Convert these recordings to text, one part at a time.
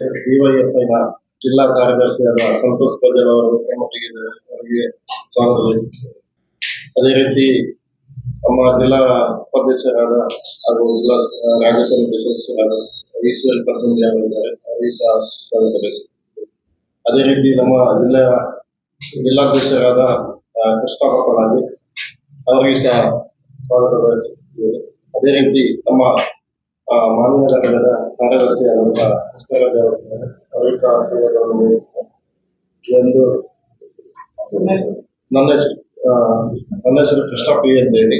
ಡಿವೈಎಫ್ಐನ ಜಿಲ್ಲಾ ಕಾರ್ಯದರ್ಶಿಯಾದ ಸಂತೋಷ್ ಪಜಲ್ ಅವರು ಮುಖ್ಯಮಂತ್ರಿಗೆ ಅವರಿಗೆ ಸ್ವಾಗತ ಅದೇ ರೀತಿ ನಮ್ಮ ಜಿಲ್ಲಾ ಉಪಾಧ್ಯಕ್ಷರಾದ ಹಾಗೂ ಜಿಲ್ಲಾ ರಾಜ್ಯ ಸಮಿತಿ ಸದಸ್ಯರಾದ ಈಶ್ವರ್ ಪತಂಜಿ ಅವರಿದ್ದಾರೆ. ಅವರಿಗೆ ಸಹ ಸ್ವಾಗತ ಅದೇ ರೀತಿ ನಮ್ಮ ಜಿಲ್ಲಾ ಜಿಲ್ಲಾಧ್ಯಕ್ಷರಾದ ಕೃಷ್ಣಪ್ಪ ಅವರಿಗೆ ಸಹ ಸ್ವಾಗತ ಅದೇ ರೀತಿ ನಮ್ಮ ಆ, ಮಾನ್ಯ ಕೃಷ್ಣರಾಜ್ ಅವರಿಗೆ ಸಹ ಸ್ವಾಗತವನ್ನು ಬಯಸುತ್ತೇನೆ ಇದೊಂದು ನನ್ನ ನನ್ನ ಹೆಸರು ಕೃಷ್ಣ ಪಿ ಅಂತ ಹೇಳಿ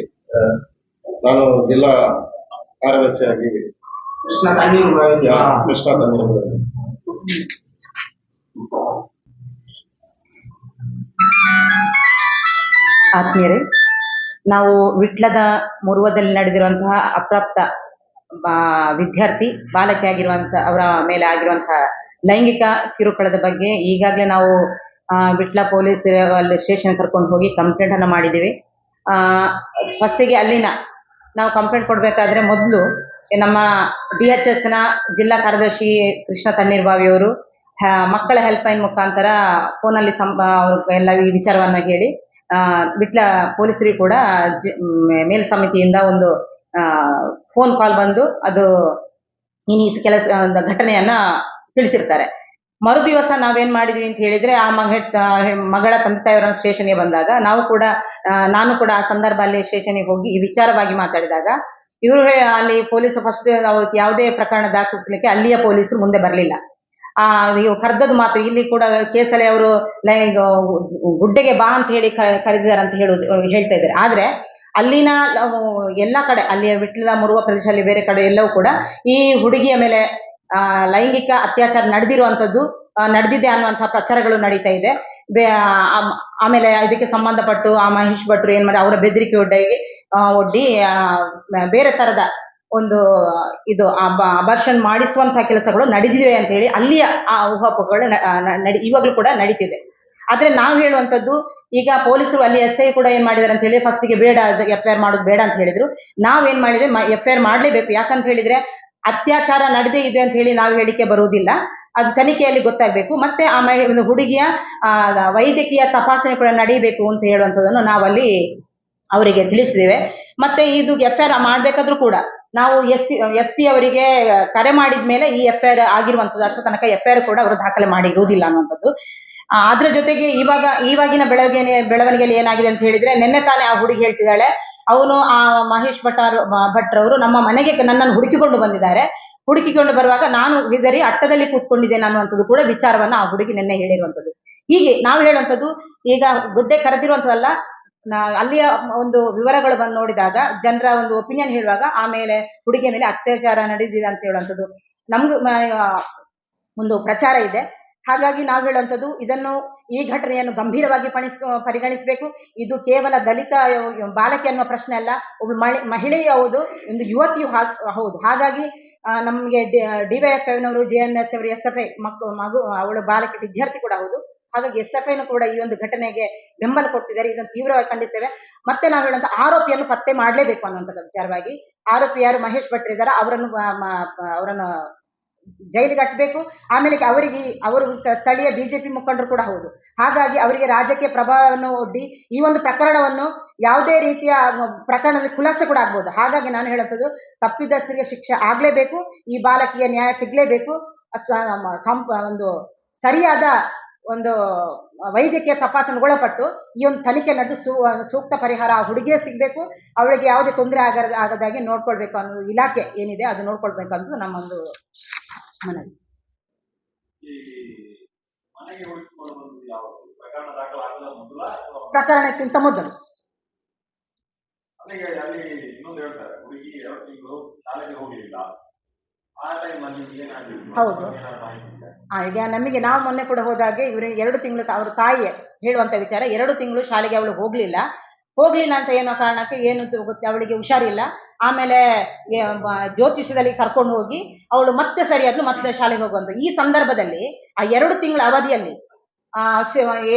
ನಾನು ಜಿಲ್ಲಾ ಕಾರ್ಯದರ್ಶಿಯಾಗಿ ಕೃಷ್ಣ ತಣ್ಣೀರು ಕೃಷ್ಣ ತಂದಿರುತ್ತೇನೆ ಆತ್ಮೀಯರೇ ನಾವು ವಿಟ್ಲದ ಮುರುವದಲ್ಲಿ ನಡೆದಿರುವಂತಹ ಅಪ್ರಾಪ್ತ ಬಾ- ವಿದ್ಯಾರ್ಥಿ ಆಗಿರುವಂತ ಅವರ ಮೇಲೆ ಆಗಿರುವಂತಹ ಲೈಂಗಿಕ ಕಿರುಕುಳದ ಬಗ್ಗೆ ಈಗಾಗಲೇ ನಾವು ಆ, ವಿಟ್ಲ ಪೊಲೀಸ್ ಅಲ್ಲಿ ಸ್ಟೇಷನ್ ಕರ್ಕೊಂಡು ಹೋಗಿ ಕಂಪ್ಲೇಂಟ್ ಅನ್ನ ಮಾಡಿದ್ದೀವಿ. ಫಸ್ಟಿಗೆ ಅಲ್ಲಿನ ನಾವು ಕಂಪ್ಲೇಂಟ್ ಕೊಡಬೇಕಾದ್ರೆ ಮೊದಲು ನಮ್ಮ ಡಿ ಎಚ್ನ ಜಿಲ್ಲಾ ಕಾರ್ಯದರ್ಶಿ ಕೃಷ್ಣ ತಣ್ಣೀರ್ ಬಾವಿ ಅವರು ಮಕ್ಕಳ ಹೆಲ್ಪ್ ಲೈನ್ ಮುಖಾಂತರ ಫೋನಲ್ಲಿ ಅವ್ರಿಗೆ ಎಲ್ಲ ಈ ವಿಚಾರವನ್ನ ಹೇಳಿ ಆ, ವಿಟ್ಲ ಪೊಲೀಸರಿಗೆ ಕೂಡ ಮೇಲ್ ಸಮಿತಿಯಿಂದ ಒಂದು ಫೋನ್ ಕಾಲ್ ಬಂದು ಅದು ಈ ಕೆಲಸ ಘಟನೆಯನ್ನ ತಿಳಿಸಿರ್ತಾರೆ. ಮರು ದಿವಸ ನಾವೇನ್ ಮಾಡಿದ್ವಿ ಅಂತ ಹೇಳಿದ್ರೆ ಆ ಮಗ ಮಗಳ ತಂದೆ ತಾಯಿಯವರ ಸ್ಟೇಷನ್ಗೆ ಬಂದಾಗ ನಾವು ಕೂಡ ನಾನು ಕೂಡ ಆ ಸಂದರ್ಭ ಅಲ್ಲಿ ಸ್ಟೇಷನ್ಗೆ ಹೋಗಿ ಈ ವಿಚಾರವಾಗಿ ಮಾತಾಡಿದಾಗ ಇವರು ಅಲ್ಲಿ ಪೊಲೀಸ್ ಫಸ್ಟ್ ಯಾವುದೇ ಪ್ರಕರಣ ದಾಖಲಿಸಲಿಕ್ಕೆ ಅಲ್ಲಿಯ ಪೊಲೀಸರು ಮುಂದೆ ಬರಲಿಲ್ಲ. ಆ ಕರೆದದ್ದು ಮಾತ್ರ ಮಾತು ಇಲ್ಲಿ ಕೂಡ ಕೇಸಲ್ಲಿ ಅವರು ಲೈ ಗುಡ್ಡೆಗೆ ಬಾ ಅಂತ ಹೇಳಿ ಕರೆದಿದ್ದಾರೆ ಅಂತ ಹೇಳುದು, ಹೇಳ್ತಾ ಇದ್ದಾರೆ. ಆದ್ರೆ ಅಲ್ಲಿನ ಎಲ್ಲ ಕಡೆ ಅಲ್ಲಿಯ ವಿಟ್ಲ ಮುರುವ ಪ್ರದೇಶದಲ್ಲಿ ಬೇರೆ ಕಡೆ ಎಲ್ಲವೂ ಕೂಡ ಈ ಹುಡುಗಿಯ ಮೇಲೆ ಲೈಂಗಿಕ ಅತ್ಯಾಚಾರ ನಡೆದಿರುವಂತದ್ದು ನಡೆದಿದೆ ಅನ್ನುವಂತಹ ಪ್ರಚಾರಗಳು ನಡೀತಾ ಇದೆ. ಆಮೇಲೆ ಇದಕ್ಕೆ ಸಂಬಂಧಪಟ್ಟು ಆ ಮಹೇಶ್ ಭಟ್ರು ಏನ್ ಮಾಡಿ ಅವರ ಬೆದರಿಕೆ ಒಡ್ಡಿ ಆ, ಒಡ್ಡಿ ಬೇರೆ ತರದ ಒಂದು ಇದು ಅಬರ್ಷನ್ ಮಾಡಿಸುವಂತಹ ಕೆಲಸಗಳು ನಡೆದಿವೆ ಅಂತ ಹೇಳಿ ಅಲ್ಲಿಯ ಆ ಊಹಾಪೋಹಗಳು ನಡಿ ಇವಾಗಲೂ ಕೂಡ ನಡೀತಿದೆ. ಆದ್ರೆ ನಾವು ಹೇಳುವಂತದ್ದು ಈಗ ಪೊಲೀಸರು ಅಲ್ಲಿ ಎಸ್ ಐ ಕೂಡ ಏನ್ ಮಾಡಿದಾರೆ ಅಂತ ಹೇಳಿ ಫಸ್ಟ್ಗೆ ಬೇಡ ಎಫ್ ಐ ಆರ್ ಮಾಡೋದು ಬೇಡ ಅಂತ ಹೇಳಿದ್ರು. ನಾವೇನ್ ಮಾಡಿದ್ರೆ ಎಫ್ ಐ ಆರ್ ಮಾಡ್ಲೇಬೇಕು. ಯಾಕಂತ ಹೇಳಿದ್ರೆ ಅತ್ಯಾಚಾರ ನಡೆದೇ ಇದೆ ಅಂತ ಹೇಳಿ ನಾವು ಹೇಳಿಕೆ ಬರುವುದಿಲ್ಲ. ಅದು ತನಿಖೆಯಲ್ಲಿ ಗೊತ್ತಾಗಬೇಕು. ಮತ್ತೆ ಆ ಒಂದು ಹುಡುಗಿಯ ವೈದ್ಯಕೀಯ ತಪಾಸಣೆ ಕೂಡ ನಡೀಬೇಕು ಅಂತ ಹೇಳುವಂಥದ್ದನ್ನು ನಾವಲ್ಲಿ ಅವರಿಗೆ ತಿಳಿಸಿದ್ದೇವೆ. ಮತ್ತೆ ಇದು ಎಫ್ ಐ ಆರ್ ಮಾಡ್ಬೇಕಾದ್ರೂ ಕೂಡ ನಾವು ಎಸ್ ಎಸ್ ಪಿ ಅವರಿಗೆ ಕರೆ ಮಾಡಿದ ಮೇಲೆ ಈ ಎಫ್ ಐ ಆರ್ ಆಗಿರುವಂಥದ್ದು, ಅಷ್ಟು ತನಕ ಎಫ್ ಐ ಆರ್ ಕೂಡ ಅವರು ದಾಖಲೆ ಮಾಡಿರುವುದಿಲ್ಲ ಅನ್ನುವಂಥದ್ದು. ಅದ್ರ ಜೊತೆಗೆ ಇವಾಗ ಇವಾಗಿನ ಬೆಳವಣಿಗೆ, ಬೆಳವಣಿಗೆಯಲ್ಲಿ ಏನಾಗಿದೆ ಅಂತ ಹೇಳಿದ್ರೆ, ನಿನ್ನೆ ತಾನೇ ಆ ಹುಡುಗಿ ಹೇಳ್ತಿದ್ದಾಳೆ, ಅವನು ಆ ಮಹೇಶ್ ಭಟ್ಟಾರ್ ಭಟ್ರವರು ನಮ್ಮ ಮನೆಗೆ ನನ್ನನ್ನು ಹುಡುಕಿಕೊಂಡು ಬಂದಿದ್ದಾರೆ. ಹುಡುಕಿಕೊಂಡು ಬರುವಾಗ ನಾನು ಹೆದರಿ ಅಟ್ಟದಲ್ಲಿ ಕೂತ್ಕೊಂಡಿದ್ದೇನೆ ಅನ್ನುವಂಥದ್ದು ಕೂಡ ವಿಚಾರವನ್ನ ಆ ಹುಡುಗಿ ನಿನ್ನೆ ಹೇಳಿರುವಂಥದ್ದು. ಹೀಗೆ ನಾವು ಹೇಳುವಂಥದ್ದು, ಈಗ ಗುಡ್ಡೆ ಕರೆದಿರುವಂಥದ್ದಲ್ಲ ಅಲ್ಲಿಯ ಒಂದು ವಿವರಗಳು ಬಂದು ನೋಡಿದಾಗ, ಜನರ ಒಂದು ಒಪಿನಿಯನ್ ಹೇಳುವಾಗ ಆಮೇಲೆ ಹುಡುಗಿಯ ಮೇಲೆ ಅತ್ಯಾಚಾರ ನಡೆದಿದೆ ಅಂತ ಹೇಳುವಂಥದ್ದು. ನಮ್ಗೆ ಒಂದು ಪ್ರಚಾರ ಇದೆ. ಹಾಗಾಗಿ ನಾವು ಹೇಳುವಂಥದ್ದು, ಇದನ್ನು ಈ ಘಟನೆಯನ್ನು ಗಂಭೀರವಾಗಿ ಪಣಿಸ್ ಪರಿಗಣಿಸಬೇಕು. ಇದು ಕೇವಲ ದಲಿತ ಬಾಲಕಿ ಅನ್ನುವ ಪ್ರಶ್ನೆ ಅಲ್ಲ ಒಬ್ಬಳು ಮಹಿ- ಮಹಿಳೆಯೂ ಹೌದು, ಒಂದು ಯುವತಿಯು ಹೌದು. ಹಾಗಾಗಿ ನಮಗೆ ಡಿ ವೈ ಎಫ್ ಐನವರು ಜೆ ಎಂ ಎಸ್ ಅವರು ಎಸ್ ಎಫ್ ಐ ಮಕ್ಕಳು ಮಗು, ಅವಳು ಬಾಲಕಿ ವಿದ್ಯಾರ್ಥಿ ಕೂಡ ಹೌದು. ಹಾಗಾಗಿ ಎಸ್ ಎಫ್ ಐನು ಕೂಡ ಈ ಒಂದು ಘಟನೆಗೆ ಬೆಂಬಲ ಕೊಡ್ತಿದ್ದಾರೆ. ಇದನ್ನು ತೀವ್ರವಾಗಿ ಖಂಡಿಸ್ತೇವೆ. ಮತ್ತೆ ನಾವು ಹೇಳುವಂತ ಆರೋಪಿಯನ್ನು ಪತ್ತೆ ಮಾಡಲೇಬೇಕು ಅನ್ನುವಂಥ ವಿಚಾರವಾಗಿ. ಆರೋಪಿ ಯಾರು? ಮಹೇಶ್ ಭಟ್ ಇದ್ದಾರೆ. ಅವರನ್ನು ಅವರನ್ನು ಜೈಲಿಗೆ ಕಟ್ಟಬೇಕು ಆಮೇಲೆ ಅವರಿಗೆ ಅವರು ಸ್ಥಳೀಯ ಬಿಜೆಪಿ ಮುಖಂಡರು ಕೂಡ ಹೌದು. ಹಾಗಾಗಿ ಅವರಿಗೆ ರಾಜಕೀಯ ಪ್ರಭಾವವನ್ನು ಒಡ್ಡಿ ಈ ಒಂದು ಪ್ರಕರಣವನ್ನು ಯಾವುದೇ ರೀತಿಯ ಪ್ರಕರಣದಲ್ಲಿ ಖುಲಾಸೆ ಕೂಡ ಆಗ್ಬೋದು. ಹಾಗಾಗಿ ನಾನು ಹೇಳುತ್ತದ್ದು ತಪ್ಪಿದಸ್ಥರಿಗೆ ಶಿಕ್ಷೆ ಆಗ್ಲೇಬೇಕು, ಈ ಬಾಲಕಿಯ ನ್ಯಾಯ ಸಿಗ್ಲೇಬೇಕು. ಒಂದು ಸರಿಯಾದ ಒಂದು ವೈದ್ಯಕೀಯ ತಪಾಸಣೆ ಒಳಪಟ್ಟು ಈ ಒಂದು ತನಿಖೆ ನಡೆದು ಸೂ ಸೂಕ್ತ ಪರಿಹಾರ ಆ ಹುಡುಗಿಯೇ ಸಿಗಬೇಕು. ಅವಳಿಗೆ ಯಾವುದೇ ತೊಂದರೆ ಆಗದ ಆಗದಾಗೆ ನೋಡ್ಕೊಳ್ಬೇಕು ಅನ್ನೋ ಇಲಾಖೆ ಏನಿದೆ ಅದು ನೋಡ್ಕೊಳ್ಬೇಕು ಅಂತ ನಮ್ಮೊಂದು ಮನವಿ. ಪ್ರಕರಣಕ್ಕಿಂತ ಮೊದಲು. ಹೌದು. ಈಗ ನಮಗೆ ನಾವು ಮೊನ್ನೆ ಕೂಡ ಹೋದಾಗೆ ಇವರು ಎರಡು ತಿಂಗಳು ಅವ್ರ ತಾಯಿ ಹೇಳುವಂತ ವಿಚಾರ ಎರಡು ತಿಂಗಳು ಶಾಲೆಗೆ ಅವಳು ಹೋಗ್ಲಿಲ್ಲ. ಹೋಗ್ಲಿಲ್ಲ ಅಂತ ಏನೋ ಕಾರಣಕ್ಕೆ ಏನು ಗೊತ್ತೆ ಅವಳಿಗೆ ಹುಷಾರಿಲ್ಲ. ಆಮೇಲೆ ಜ್ಯೋತಿಷ್ಯದಲ್ಲಿ ಕರ್ಕೊಂಡು ಹೋಗಿ, ಅವಳು ಮತ್ತೆ ಸರಿಯಾದ್ಲು ಮತ್ತೆ ಶಾಲೆಗೆ ಹೋಗುವಂತ ಈ ಸಂದರ್ಭದಲ್ಲಿ, ಆ ಎರಡು ತಿಂಗಳ ಅವಧಿಯಲ್ಲಿ, ಆ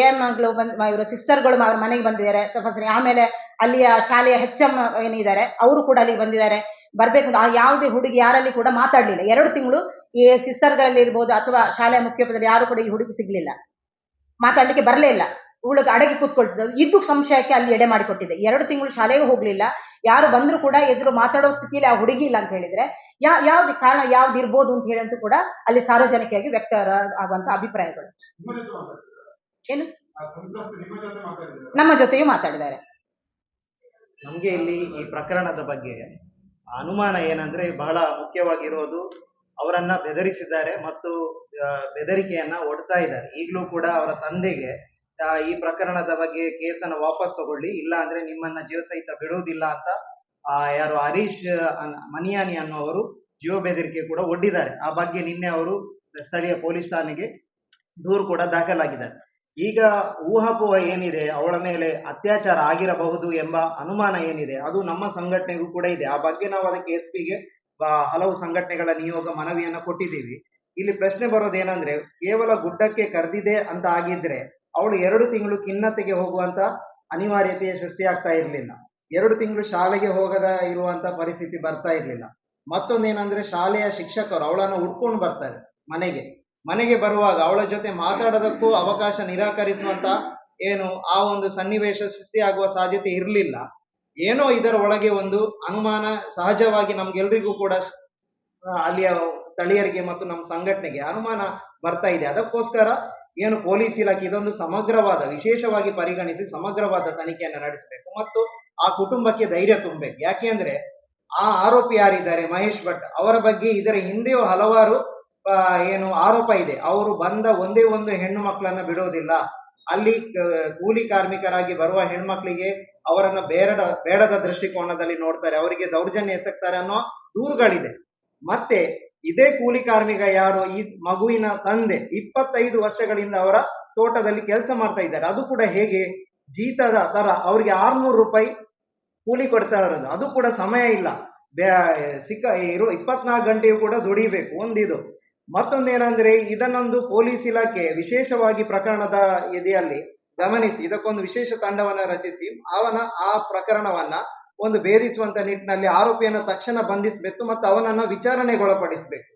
ಎ ಮಗಳು ಬಂದ್ ಇವರು ಸಿಸ್ಟರ್ಗಳು ಅವ್ರ ಮನೆಗೆ ಬಂದಿದ್ದಾರೆ. ತಪಾಸಣೆ ಆಮೇಲೆ ಅಲ್ಲಿಯ ಶಾಲೆಯ ಹೆಚ್ ಎಂ ಏನಿದ್ದಾರೆ, ಅವರು ಕೂಡ ಅಲ್ಲಿಗೆ ಬಂದಿದ್ದಾರೆ. ಬರ್ಬೇಕು ಆ ಯಾವುದೇ ಹುಡುಗಿ ಯಾರಲ್ಲಿ ಕೂಡ ಮಾತಾಡ್ಲಿಲ್ಲ. ಎರಡು ತಿಂಗಳು ಈ ಸಿಸ್ಟರ್ಗಳಲ್ಲಿ ಇರ್ಬೋದು ಅಥವಾ ಶಾಲೆಯ ಮುಖ್ಯೋಪದಲ್ಲಿ ಯಾರು ಕೂಡ ಈ ಹುಡುಗಿ ಸಿಗ್ಲಿಲ್ಲ. ಮಾತಾಡ್ಲಿಕ್ಕೆ ಬರಲೇ ಇಲ್ಲ. ಇವಳಿಗೆ ಅಡಗಿ ಕೂತ್ಕೊಳ್ತಿದ್ದ ಇದ್ದು ಸಂಶಯಕ್ಕೆ ಅಲ್ಲಿ ಎಡೆ ಮಾಡಿಕೊಟ್ಟಿದೆ. ಎರಡು ತಿಂಗಳು ಶಾಲೆಗೆ ಹೋಗ್ಲಿಲ್ಲ. ಯಾರು ಬಂದ್ರು ಕೂಡ ಎದುರು ಮಾತಾಡೋ ಸ್ಥಿತಿಯಲ್ಲಿ ಆ ಹುಡುಗಿ ಇಲ್ಲ ಅಂತ ಹೇಳಿದ್ರೆ, ಯಾ, ಯಾವ್ದು ಕಾರಣ ಯಾವ್ದು ಇರ್ಬೋದು ಅಂತ ಹೇಳಂತೂ ಕೂಡ ಅಲ್ಲಿ ಸಾರ್ವಜನಿಕವಾಗಿ ವ್ಯಕ್ತ ಆಗುವಂತ ಅಭಿಪ್ರಾಯಗಳು? ಏನು? ನಿಮ್ಮ ಜೊತೆಯೂ ಮಾತಾಡಿದ್ದಾರೆ. ನಮಗೆ ಇಲ್ಲಿ ಈ ಪ್ರಕರಣದ ಬಗ್ಗೆ ಅನುಮಾನ ಏನಂದ್ರೆ ಬಹಳ ಮುಖ್ಯವಾಗಿರೋದು ಅವರನ್ನ ಬೆದರಿಸಿದ್ದಾರೆ ಮತ್ತು ಬೆದರಿಕೆಯನ್ನ ಒಡ್ತಾ ಇದ್ದಾರೆ. ಈಗಲೂ ಕೂಡ ಅವರ ತಂದೆಗೆ ಈ ಪ್ರಕರಣದ ಬಗ್ಗೆ ಕೇಸನ್ನ ವಾಪಸ್ ತಗೊಳ್ಳಿ. ಇಲ್ಲ ಅಂದ್ರೆ ನಿಮ್ಮನ್ನ ಜೀವ ಸಹಿತ ಬಿಡುವುದಿಲ್ಲ ಅಂತ ಆ, ಯಾರು ಹರೀಶ್ ಮನಿಯಾನಿ ಅನ್ನುವರು ಜೀವ ಬೆದರಿಕೆ ಕೂಡ ಒಡ್ಡಿದ್ದಾರೆ. ಆ ಬಗ್ಗೆ ನಿನ್ನೆ ಅವರು ಸ್ಥಳೀಯ ಪೊಲೀಸ್ ಠಾಣೆಗೆ ದೂರು ಕೂಡ ದಾಖಲಾಗಿದ್ದಾರೆ. ಈಗ ಊಹಾಪೋಹ ಏನಿದೆ ಅವಳ ಮೇಲೆ ಅತ್ಯಾಚಾರ ಆಗಿರಬಹುದು ಎಂಬ ಅನುಮಾನ ಏನಿದೆ ಅದು ನಮ್ಮ ಸಂಘಟನೆಗೂ ಕೂಡ ಇದೆ. ಆ ಬಗ್ಗೆ ನಾವು ಅದಕ್ಕೆ ಎಸ್ ಪಿಗೆ ಹಲವು ಸಂಘಟನೆಗಳ ನಿಯೋಗ ಮನವಿಯನ್ನ ಕೊಟ್ಟಿದ್ದೀವಿ. ಇಲ್ಲಿ ಪ್ರಶ್ನೆ ಬರೋದೇನಂದ್ರೆ ಕೇವಲ ಗುಡ್ಡಕ್ಕೆ ಕರೆದಿದೆ ಅಂತ ಆಗಿದ್ರೆ ಅವಳು ಎರಡು ತಿಂಗಳು ಖಿನ್ನತೆಗೆ ಹೋಗುವಂತ ಅನಿವಾರ್ಯತೆ ಸೃಷ್ಟಿಯಾಗ್ತಾ ಇರಲಿಲ್ಲ. ಎರಡು ತಿಂಗಳು ಶಾಲೆಗೆ ಹೋಗದ ಇರುವಂತ ಪರಿಸ್ಥಿತಿ ಬರ್ತಾ ಇರಲಿಲ್ಲ. ಮತ್ತೊಂದೇನಂದ್ರೆ ಶಾಲೆಯ ಶಿಕ್ಷಕರು ಅವಳನ್ನು ಹುಡ್ಕೊಂಡು ಬರ್ತಾರೆ ಮನೆಗೆ. ಮನೆಗೆ ಬರುವಾಗ ಅವಳ ಜೊತೆ ಮಾತಾಡೋದಕ್ಕೂ ಅವಕಾಶ ನಿರಾಕರಿಸುವಂತ ಏನು ಆ ಒಂದು ಸನ್ನಿವೇಶ ಸೃಷ್ಟಿಯಾಗುವ ಸಾಧ್ಯತೆ ಇರಲಿಲ್ಲ. ಏನೋ ಇದರ ಒಳಗೆ ಒಂದು ಅನುಮಾನ ಸಹಜವಾಗಿ ನಮ್ಗೆಲ್ರಿಗೂ ಕೂಡ ಅಲ್ಲಿಯ ಸ್ಥಳೀಯರಿಗೆ ಮತ್ತು ನಮ್ಮ ಸಂಘಟನೆಗೆ ಅನುಮಾನ ಬರ್ತಾ ಇದೆ. ಅದಕ್ಕೋಸ್ಕರ ಏನು ಪೊಲೀಸ್ ಇಲಾಖೆ ಇದೊಂದು ಸಮಗ್ರವಾದ, ವಿಶೇಷವಾಗಿ ಪರಿಗಣಿಸಿ ಸಮಗ್ರವಾದ ತನಿಖೆಯನ್ನು ನಡೆಸಬೇಕು. ಮತ್ತು ಆ ಕುಟುಂಬಕ್ಕೆ ಧೈರ್ಯ ತುಂಬಬೇಕು. ಯಾಕೆಂದ್ರೆ ಆ ಆರೋಪಿ ಯಾರಿದ್ದಾರೆ? ಮಹೇಶ್ ಭಟ್. ಅವರ ಬಗ್ಗೆ ಇದರ ಹಿಂದೆಯೂ ಹಲವಾರು ಏನು ಆರೋಪ ಇದೆ. ಅವರು ಬಂದ ಒಂದೇ ಒಂದು ಹೆಣ್ಣು ಮಕ್ಕಳನ್ನ ಬಿಡೋದಿಲ್ಲ. ಅಲ್ಲಿ ಕೂಲಿ ಕಾರ್ಮಿಕರಾಗಿ ಬರುವ ಹೆಣ್ಮಕ್ಳಿಗೆ ಅವರನ್ನ ಬೇಡದ ಬೇಡದ ದೃಷ್ಟಿಕೋನದಲ್ಲಿ ನೋಡ್ತಾರೆ. ಅವರಿಗೆ ದೌರ್ಜನ್ಯ ಎಸಗ್ತಾರೆ ಅನ್ನೋ ದೂರುಗಳಿದೆ. ಮತ್ತೆ ಇದೇ ಕೂಲಿ ಕಾರ್ಮಿಕ ಯಾರು? ಈ ಮಗುವಿನ ತಂದೆ ಇಪ್ಪತ್ತೈದು ವರ್ಷಗಳಿಂದ ಅವರ ತೋಟದಲ್ಲಿ ಕೆಲಸ ಮಾಡ್ತಾ ಇದ್ದಾರೆ. ಅದು ಕೂಡ ಹೇಗೆ? ಜೀತದ ತರ ಅವರಿಗೆ ಆರ್ನೂರು ರೂಪಾಯಿ ಕೂಲಿ ಕೊಡ್ತಾ ಇರೋದು ಅದು ಕೂಡ ಸಮಯ ಇಲ್ಲ. ಸಿಕ್ಕ, ಇರೋ, ಇಪ್ಪತ್ನಾಲ್ಕು ಗಂಟೆಯೂ ಕೂಡ ದುಡಿಬೇಕು. ಒಂದಿದು. ಮತ್ತೊಂದೇನಂದ್ರೆ ಇದನ್ನೊಂದು ಪೊಲೀಸ್ ಇಲಾಖೆ ವಿಶೇಷವಾಗಿ ಪ್ರಕರಣದ ಎದೆಯಲ್ಲಿ ಗಮನಿಸಿ, ಇದಕ್ಕೊಂದು ವಿಶೇಷ ತಂಡವನ್ನು ರಚಿಸಿ, ಅವನ ಆ ಪ್ರಕರಣವನ್ನ ಒಂದು ಭೇದಿಸುವಂತ ನಿಟ್ಟಿನಲ್ಲಿ ಆರೋಪಿಯನ್ನು ತಕ್ಷಣ ಬಂಧಿಸಬೇಕು ಮತ್ತು ಅವನನ್ನ ವಿಚಾರಣೆಗೊಳಪಡಿಸಬೇಕು.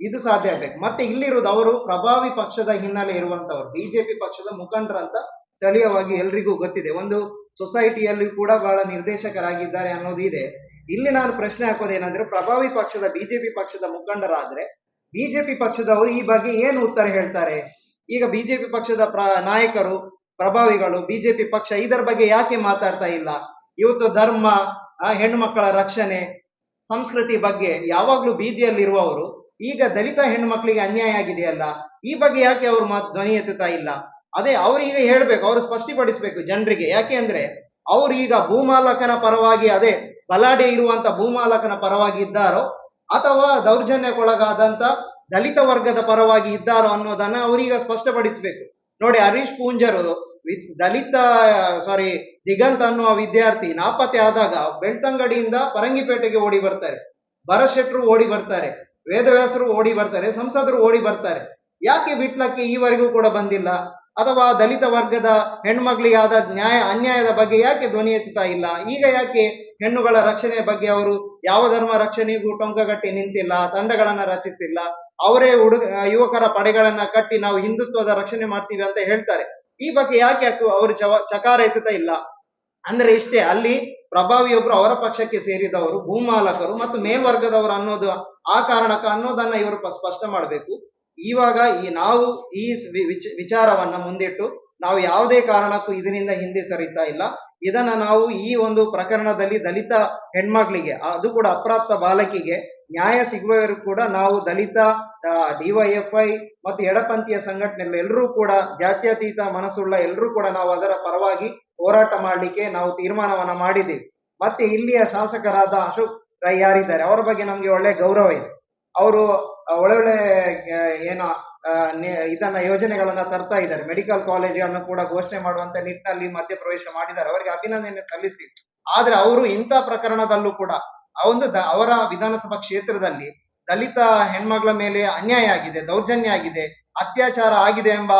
ಇದು ಸಾಧ್ಯ ಆಗ್ಬೇಕು. ಮತ್ತೆ ಇಲ್ಲಿರುವುದು ಅವರು ಪ್ರಭಾವಿ ಪಕ್ಷದ ಹಿನ್ನೆಲೆ ಇರುವಂತವ್ರು. ಬಿಜೆಪಿ ಪಕ್ಷದ ಮುಖಂಡರಂತ ಸ್ಥಳೀಯವಾಗಿ ಎಲ್ರಿಗೂ ಗೊತ್ತಿದೆ. ಒಂದು ಸೊಸೈಟಿಯಲ್ಲಿ ಕೂಡ ಬಹಳ ನಿರ್ದೇಶಕರಾಗಿದ್ದಾರೆ ಅನ್ನೋದು ಇದೆ. ಇಲ್ಲಿ ನಾನು ಪ್ರಶ್ನೆ ಹಾಕೋದೇನಂದ್ರೆ ಪ್ರಭಾವಿ ಪಕ್ಷದ, ಬಿಜೆಪಿ ಪಕ್ಷದ ಮುಖಂಡರಾದ್ರೆ ಬಿಜೆಪಿ ಪಕ್ಷದವರು ಈ ಬಗ್ಗೆ ಏನು ಉತ್ತರ ಹೇಳ್ತಾರೆ? ಈಗ ಬಿಜೆಪಿ ಪಕ್ಷದ ನಾಯಕರು, ಪ್ರಭಾವಿಗಳು, ಬಿಜೆಪಿ ಪಕ್ಷ ಇದರ ಬಗ್ಗೆ ಯಾಕೆ ಮಾತಾಡ್ತಾ ಇಲ್ಲ? ಇವತ್ತು ಧರ್ಮ ಆ, ಹೆಣ್ಣುಮಕ್ಕಳ ರಕ್ಷಣೆ ಸಂಸ್ಕೃತಿ ಬಗ್ಗೆ ಯಾವಾಗ್ಲೂ ಬೀದಿಯಲ್ಲಿರುವವರು ಈಗ ದಲಿತ ಹೆಣ್ಮಕ್ಳಿಗೆ ಅನ್ಯಾಯ ಆಗಿದೆಯಲ್ಲ ಈ ಬಗ್ಗೆ ಯಾಕೆ ಅವ್ರು ಮಾತು ಧ್ವನಿ ಎತ್ತುತ್ತಾ ಇಲ್ಲ? ಅದೇ ಅವ್ರೀಗ ಹೇಳ್ಬೇಕು ಅವರು ಸ್ಪಷ್ಟಪಡಿಸ್ಬೇಕು ಜನರಿಗೆ. ಯಾಕೆ ಅಂದ್ರೆ ಅವ್ರು ಈಗ ಭೂಮಾಲಕನ ಪರವಾಗಿ ಅದೇ ಬಲಾಢ್ಯ ಇರುವಂತ ಭೂಮಾಲಕನ ಪರವಾಗಿ ಇದ್ದಾರೋ ಅಥವಾ ದೌರ್ಜನ್ಯಕ್ಕೊಳಗಾದಂತ ದಲಿತ ವರ್ಗದ ಪರವಾಗಿ ಇದ್ದಾರೋ ಅನ್ನೋದನ್ನ ಅವರೀಗ ಸ್ಪಷ್ಟಪಡಿಸ್ಬೇಕು. ನೋಡಿ ಹರೀಶ್ ಪೂಂಜರು ದಲಿತ ಸಾರಿ ದಿಗಂತ್ ಅನ್ನುವ ವಿದ್ಯಾರ್ಥಿ ನಾಪತ್ತೆ ಆದಾಗ ಬೆಳ್ತಂಗಡಿಯಿಂದ ಪರಂಗಿಪೇಟೆಗೆ ಓಡಿ ಬರ್ತಾರೆ. ಭರಶೆಟ್ರು ಓಡಿ ಬರ್ತಾರೆ. ವೇದವ್ಯಾಸರು ಓಡಿ ಬರ್ತಾರೆ. ಸಂಸದರು ಓಡಿ ಬರ್ತಾರೆ. ಯಾಕೆ ಬಿಟ್ಲಕ್ಕೆ ಈವರೆಗೂ ಕೂಡ ಬಂದಿಲ್ಲ? ಅಥವಾ ದಲಿತ ವರ್ಗದ ಹೆಣ್ಮಗಳಿಗೆ ಆದ ನ್ಯಾಯ, ಅನ್ಯಾಯದ ಬಗ್ಗೆ ಯಾಕೆ ಧ್ವನಿ ಎತ್ತಾ ಇಲ್ಲ? ಈಗ ಯಾಕೆ ಹೆಣ್ಣುಗಳ ರಕ್ಷಣೆಯ ಬಗ್ಗೆ ಅವರು ಯಾವ ಧರ್ಮ ರಕ್ಷಣೆಗೂ ಟೊಂಕಗಟ್ಟಿ ನಿಂತಿಲ್ಲ, ತಂಡಗಳನ್ನ ರಚಿಸಿಲ್ಲ? ಅವರೇ ಹುಡುಗ, ಯುವಕರ ಪಡೆಗಳನ್ನ ಕಟ್ಟಿ ನಾವು ಹಿಂದುತ್ವದ ರಕ್ಷಣೆ ಮಾಡ್ತೀವಿ ಅಂತ ಹೇಳ್ತಾರೆ. ಈ ಬಗ್ಗೆ ಯಾಕೆ ಅವರು ಚಕಾರ ಎತ್ತುತ್ತಾ ಇಲ್ಲ? ಅಂದ್ರೆ ಇಷ್ಟೇ, ಅಲ್ಲಿ ಪ್ರಭಾವಿಯೊಬ್ರು ಅವರ ಪಕ್ಷಕ್ಕೆ ಸೇರಿದವರು, ಭೂಮಾಲಕರು ಮತ್ತು ಮೇಲ್ವರ್ಗದವರು ಅನ್ನೋದು ಆ ಕಾರಣಕ್ಕ ಅನ್ನೋದನ್ನ ಇವರು ಸ್ಪಷ್ಟ ಮಾಡಬೇಕು. ಇವಾಗ ಈ ನಾವು ಈ ವಿಚಾರವನ್ನ ಮುಂದಿಟ್ಟು ನಾವು ಯಾವುದೇ ಕಾರಣಕ್ಕೂ ಇದರಿಂದ ಹಿಂದೆ ಸರಿತಾ ಇಲ್ಲ. ಇದನ್ನ ನಾವು ಈ ಒಂದು ಪ್ರಕರಣದಲ್ಲಿ ದಲಿತ ಹೆಣ್ಮಕ್ಳಿಗೆ, ಅದು ಕೂಡ ಅಪ್ರಾಪ್ತ ಬಾಲಕಿಗೆ ನ್ಯಾಯ ಸಿಗುವವರು ಕೂಡ ನಾವು ದಲಿತ ಡಿವೈಎಫ್ಐ ಮತ್ತು ಎಡಪಂಥೀಯ ಸಂಘಟನೆಗಳು ಎಲ್ಲರೂ ಕೂಡ, ಜಾತ್ಯತೀತ ಮನಸ್ಸುಳ್ಳ ಎಲ್ಲರೂ ಕೂಡ ನಾವು ಅದರ ಪರವಾಗಿ ಹೋರಾಟ ಮಾಡಲಿಕ್ಕೆ ನಾವು ತೀರ್ಮಾನವನ್ನ ಮಾಡಿದ್ದೀವಿ. ಮತ್ತೆ ಇಲ್ಲಿಯ ಶಾಸಕರಾದ ಅಶೋಕ್ ರೈ ಯಾರಿದ್ದಾರೆ? ಅವರ ಬಗ್ಗೆ ನಮ್ಗೆ ಒಳ್ಳೆ ಗೌರವ ಇದೆ. ಅವರು ಒಳ್ಳೊಳ್ಳೆ ಏನು ಇದನ್ನ, ಯೋಜನೆಗಳನ್ನ ತರ್ತಾ ಇದ್ದಾರೆ. ಮೆಡಿಕಲ್ ಕಾಲೇಜ್ಗಳನ್ನು ಕೂಡ ಘೋಷಣೆ ಮಾಡುವಂತ ನಿಟ್ಟಿನಲ್ಲಿ ಮಧ್ಯಪ್ರವೇಶ ಮಾಡಿದ್ದಾರೆ. ಅವರಿಗೆ ಅಭಿನಂದನೆ ಸಲ್ಲಿಸಿ ಆದ್ರೆ ಅವರು ಇಂಥ ಪ್ರಕರಣದಲ್ಲೂ ಕೂಡ ಆ ಒಂದು ಅವರ ವಿಧಾನಸಭಾ ಕ್ಷೇತ್ರದಲ್ಲಿ ದಲಿತ ಹೆಣ್ಮಗಳ ಮೇಲೆ ಅನ್ಯಾಯ ಆಗಿದೆ, ದೌರ್ಜನ್ಯ ಆಗಿದೆ, ಅತ್ಯಾಚಾರ ಆಗಿದೆ ಎಂಬ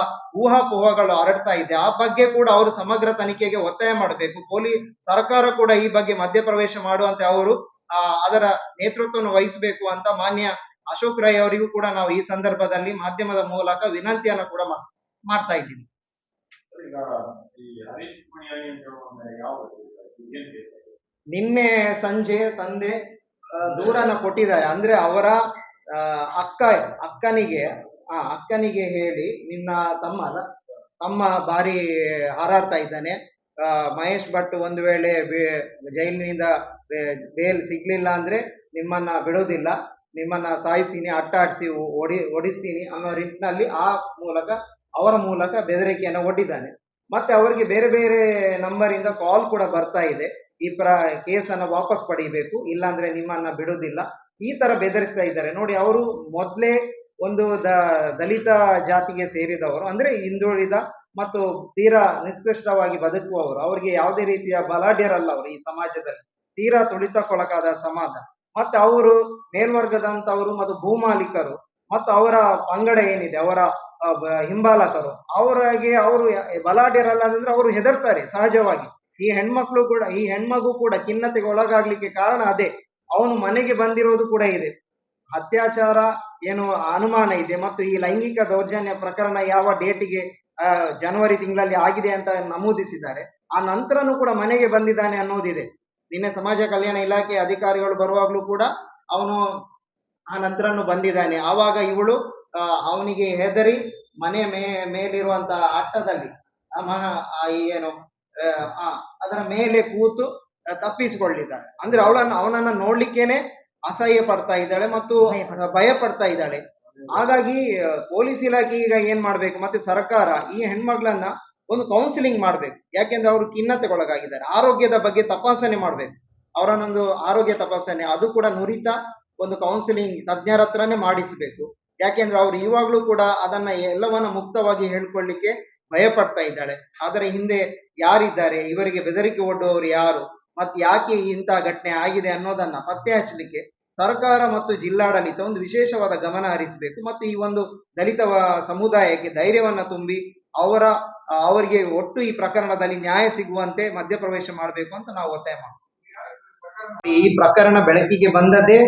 ಊಹಾಪೋಹಗಳು ಹರಡ್ತಾ ಇದೆ. ಆ ಬಗ್ಗೆ ಕೂಡ ಅವರು ಸಮಗ್ರ ತನಿಖೆಗೆ ಒತ್ತಾಯ ಮಾಡಬೇಕು. ಪೊಲೀಸ್ ಸರ್ಕಾರ ಕೂಡ ಈ ಬಗ್ಗೆ ಮಧ್ಯಪ್ರವೇಶ ಮಾಡುವಂತೆ ಅವರು ಅದರ ನೇತೃತ್ವವನ್ನು ವಹಿಸಬೇಕು ಅಂತ ಮಾನ್ಯ ಅಶೋಕ್ ರೈ ಅವರಿಗೂ ಕೂಡ ನಾವು ಈ ಸಂದರ್ಭದಲ್ಲಿ ಮಾಧ್ಯಮದ ಮೂಲಕ ವಿನಂತಿಯನ್ನು ಕೂಡ ಮಾಡ್ತಾ ಇದ್ದೀವಿ. ನಿನ್ನೆ ಸಂಜೆ ತಂದೆ ದೂರನ ಕೊಟ್ಟಿದ್ದಾರೆ. ಅಂದ್ರೆ ಅವರ ಅಕ್ಕ, ಅಕ್ಕನಿಗೆ, ಆ, ಅಕ್ಕನಿಗೆ ಹೇಳಿ ನಿನ್ನ ತಮ್ಮ ತಮ್ಮ ಬಾರಿ ಹಾರಾಡ್ತಾ ಇದ್ದಾನೆ. ಮಹೇಶ್ ಭಟ್ ಒಂದು ವೇಳೆ ಜೈಲಿನಿಂದ ಬೇಲ್ ಸಿಗ್ಲಿಲ್ಲ ಅಂದ್ರೆ ನಿಮ್ಮನ್ನ ಬಿಡೋದಿಲ್ಲ ನಿಮ್ಮನ್ನ ಸಾಯಿಸ್ತೀನಿ, ಅಟ್ಟಾಡಿಸಿ ಓಡಿ, ಓಡಿಸ್ತೀನಿ ಅನ್ನೋ ನಿಟ್ಟಿನಲ್ಲಿ ಆ ಮೂಲಕ, ಅವರ ಮೂಲಕ ಬೆದರಿಕೆಯನ್ನು ಒಡ್ಡಿದ್ದಾನೆ. ಮತ್ತೆ ಅವರಿಗೆ ಬೇರೆ ಬೇರೆ ನಂಬರ್ ಇಂದ ಕಾಲ್ ಕೂಡ ಬರ್ತಾ ಇದೆ. ಈ ಪ್ರ, ಕೇಸನ್ನು ವಾಪಸ್ ಪಡಿಬೇಕು, ಇಲ್ಲಾಂದ್ರೆ ನಿಮ್ಮನ್ನ ಬಿಡೋದಿಲ್ಲ. ಈ ತರ ಬೆದರಿಸ್ತಾ ಇದ್ದಾರೆ. ನೋಡಿ, ಅವರು ಮೊದಲೇ ಒಂದು ದ, ದಲಿತ ಜಾತಿಗೆ ಸೇರಿದವರು, ಅಂದ್ರೆ ಹಿಂದುಳಿದ ಮತ್ತು ತೀರಾ ನಿಷ್ಕೃಷ್ಟವಾಗಿ ಬದುಕುವವರು. ಅವರಿಗೆ ಯಾವುದೇ ರೀತಿಯ ಬಲಾಢ್ಯರಲ್ಲ ಅವರು ಈ ಸಮಾಜದಲ್ಲಿ. ತೀರಾ ತುಳಿತಕ್ಕೊಳಗಾದ ಸಮಾಜ. ಮತ್ತೆ ಅವರು ಮೇಲ್ವರ್ಗದಂತವರು ಮತ್ತು ಭೂಮಾಲೀಕರು, ಮತ್ತು ಅವರ ಪಂಗಡ ಏನಿದೆ, ಅವರ ಹಿಂಬಾಲಕರು, ಅವರಿಗೆ ಅವರು ಬಲಾಢ್ಯರಲ್ಲ ಅಂದ್ರೆ ಅವರು ಹೆದರ್ತಾರೆ, ಸಹಜವಾಗಿ. ಈ ಹೆಣ್ಮಕ್ಳು ಕೂಡ, ಈ ಹೆಣ್ಮಗು ಕೂಡ ಖಿನ್ನತೆಗೆ ಒಳಗಾಗ್ಲಿಕ್ಕೆ ಕಾರಣ ಅದೇ. ಅವನು ಮನೆಗೆ ಬಂದಿರೋದು ಕೂಡ ಇದೆ. ಅತ್ಯಾಚಾರ ಏನು ಅನುಮಾನ ಇದೆ. ಮತ್ತು ಈ ಲೈಂಗಿಕ ದೌರ್ಜನ್ಯ ಪ್ರಕರಣ ಯಾವ ಡೇಟಿಗೆ ಜನವರಿ ತಿಂಗಳಲ್ಲಿ ಆಗಿದೆ ಅಂತ ನಮೂದಿಸಿದ್ದಾರೆ. ಆ ನಂತರನೂ ಕೂಡ ಮನೆಗೆ ಬಂದಿದ್ದಾನೆ ಅನ್ನೋದಿದೆ. ನಿನ್ನೆ ಸಮಾಜ ಕಲ್ಯಾಣ ಇಲಾಖೆ ಅಧಿಕಾರಿಗಳು ಬರುವಾಗ್ಲೂ ಕೂಡ ಅವನು ಆ ನಂತರನು ಬಂದಿದ್ದಾನೆ. ಆವಾಗ ಇವಳು ಅವನಿಗೆ ಹೆದರಿ ಮನೆ ಮೇ, ಮೇಲಿರುವಂತಹ ಅಟ್ಟದಲ್ಲಿ ಏನು ಅದರ ಮೇಲೆ ಕೂತು ತಪ್ಪಿಸಿಕೊಳ್ಳಿದ್ದಾಳೆ. ಅಂದ್ರೆ ಅವಳನ್ನ ಅವನನ್ನ ನೋಡ್ಲಿಕ್ಕೇನೆ ಅಸಹ್ಯ ಪಡ್ತಾ ಇದ್ದಾಳೆ ಮತ್ತು ಭಯ ಪಡ್ತಾ ಇದ್ದಾಳೆ. ಹಾಗಾಗಿ ಪೊಲೀಸ್ ಇಲಾಖೆ ಈಗ ಏನ್ ಮಾಡ್ಬೇಕು? ಮತ್ತೆ ಸರ್ಕಾರ ಈ ಹೆಣ್ಮಗಳನ್ನ ಒಂದು ಕೌನ್ಸಿಲಿಂಗ್ ಮಾಡ್ಬೇಕು. ಯಾಕೆಂದ್ರೆ ಅವರು ಖಿನ್ನತೆಗೊಳಗಾಗಿದ್ದಾರೆ. ಆರೋಗ್ಯದ ಬಗ್ಗೆ ತಪಾಸಣೆ ಮಾಡ್ಬೇಕು. ಅವರನ್ನೊಂದು ಆರೋಗ್ಯ ತಪಾಸಣೆ ಅದು ಕೂಡ ನುರಿತ ಒಂದು ಕೌನ್ಸಿಲಿಂಗ್ ತಜ್ಞರ ಹತ್ರನೇ ಮಾಡಿಸ್ಬೇಕು. ಯಾಕೆಂದ್ರೆ ಅವ್ರು ಇವಾಗ್ಲೂ ಕೂಡ ಅದನ್ನ ಎಲ್ಲವನ್ನ ಮುಕ್ತವಾಗಿ ಹೇಳ್ಕೊಳ್ಳಿಕ್ಕೆ ಭಯ ಪಡ್ತಾ ಇದ್ದಾಳೆ. ಆದರೆ ಹಿಂದೆ ಯಾರಿದ್ದಾರೆ? ಇವರಿಗೆ ಬೆದರಿಕೆ ಒಡ್ಡುವವರು ಯಾರು? ಮತ್ತೆ ಯಾಕೆ ಇಂತಹ ಘಟನೆ ಆಗಿದೆ ಅನ್ನೋದನ್ನ ಪತ್ತೆ ಹಚ್ಚಲಿಕ್ಕೆ ಸರ್ಕಾರ ಮತ್ತು ಜಿಲ್ಲಾಡಳಿತ ಒಂದು ವಿಶೇಷವಾದ ಗಮನ ಹರಿಸಬೇಕು. ಮತ್ತು ಈ ಒಂದು ದಲಿತ ಸಮುದಾಯಕ್ಕೆ ಧೈರ್ಯವನ್ನ ತುಂಬಿ ಅವರ, ಅವರಿಗೆ ಒಟ್ಟು ಈ ಪ್ರಕರಣದಲ್ಲಿ ನ್ಯಾಯ ಸಿಗುವಂತೆ ಮಧ್ಯಪ್ರವೇಶ ಮಾಡಬೇಕು ಅಂತ ನಾವು ಒತ್ತಾಯ ಮಾಡ್ತೀವಿ. ಈ ಪ್ರಕರಣ ಬೆಳಕಿಗೆ ಬಂದದೇ